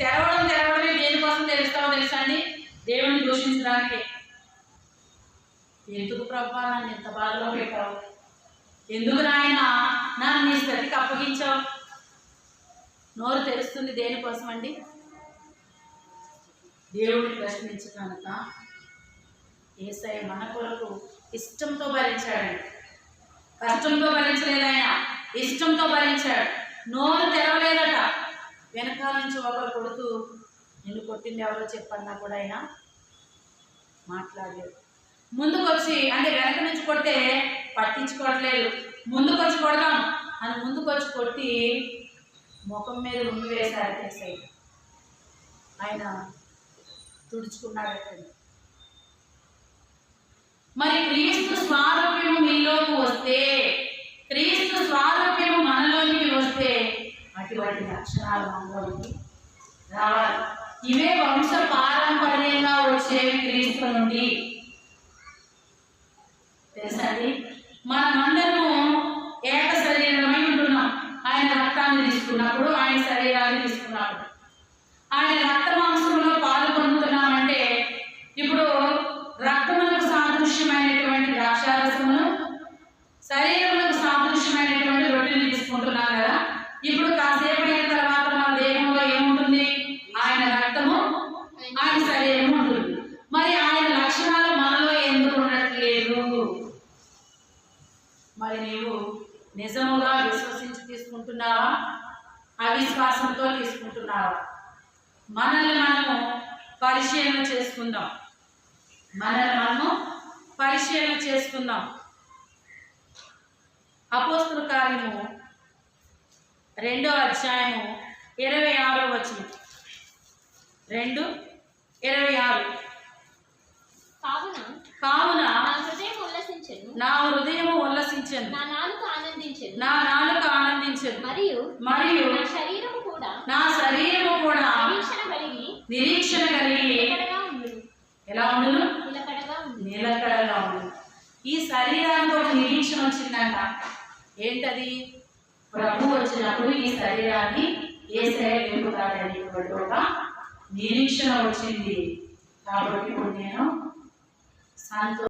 తెరవడం తెరవడమే దేనికోసం తెలుస్తామో తెలుసా అండి? దేవుని దూషించడానికి. ఎందుకు ప్రభా నన్ను ఇంత బాధలో పెట్టావు? ఎందుకు నాయన నన్ను నీ స్థితికి అప్పగించావు? నోరు తెలుస్తుంది దేనికోసం అండి? దేవుడిని ప్రశ్నించడానిక ఏసై మన కొరకు ఇష్టంతో భరించాడు కష్టంతో భరించలేదు ఆయన. ఇష్టంతో భరించాడు. నోరు తెరవలేదట. వెనకాల నుంచి ఒకరు కొడుతూ నిన్ను కొట్టింది ఎవరో చెప్పన్నా కూడా ఆయన మాట్లాడలేదు. ముందుకు వచ్చి అంటే వెనక నుంచి కొడితే పట్టించుకోవట్లేదు. ముందుకు వచ్చి కొడదాం అని ముందుకు వచ్చి కొట్టి ముఖం మీద ఉండి వేశారు కేసై ఆయన తుడుచుకున్నాడు మరి క్రీస్తు స్వారూప్యం మీలోకి వస్తే క్రీస్తు స్వారూప్యము మనలోనికి వస్తే అక్షరాలు మనలోనికి రావాలి. ఇవే వంశ పారంపర్యంగా వచ్చేవి క్రీస్తు నుండి. తెలుసండి? మనమందరము ఏక శరీరమై ఉంటున్నాం. ఆయన రక్తాన్ని తీసుకున్నప్పుడు ఆయన శరీరాన్ని తీసుకున్నప్పుడు ఆయన రక్త మాంసంలో పాలు పొందుతున్నామంటే ఇప్పుడు రక్తములకు సాదృశ్యమైనటువంటి ద్రాక్షారసమును శరీరములకు శరీరము మరి ఆయన లక్షణాలు మనలో ఎందుకు ఉండట్లేదు? మరి నీవు నిజముగా విశ్వసించి తీసుకుంటున్నావా? అవిశ్వాసంతో తీసుకుంటున్నావా? మనల్ని మనము పరిశీలన చేసుకుందాం. మనల్ని మనము పరిశీలన చేసుకుందాం. అపోస్తుల కార్యము రెండో అధ్యాయము ఇరవై ఆరో వచనం. రెండు ఇరవై ఆరు. కావున నా హృదయం ఉల్లసించెను. నా హృదయము ఉల్లసించను. నా నాలుక ఆనందించెను. నా నాలుక ఆనందించను. మరియు మరియు నా శరీరము కూడా నా శరీరము కూడా నిరీక్షణ కలిగి నిరీక్షణ కలిగి ఉండు ఎలా నిలకడగా ఉండు నిలకడగా ఉండును. ఈ శరీరానికి ఒక నిరీక్షణ వచ్చిందంట. ఏంటది? ప్రభు వచ్చినప్పుడు ఈ శరీరాన్ని ఏ శరీరం లేపుతాడనేటువంటి ఒక నిరీక్షణ వచ్చింది. కాబట్టి నేను సంతో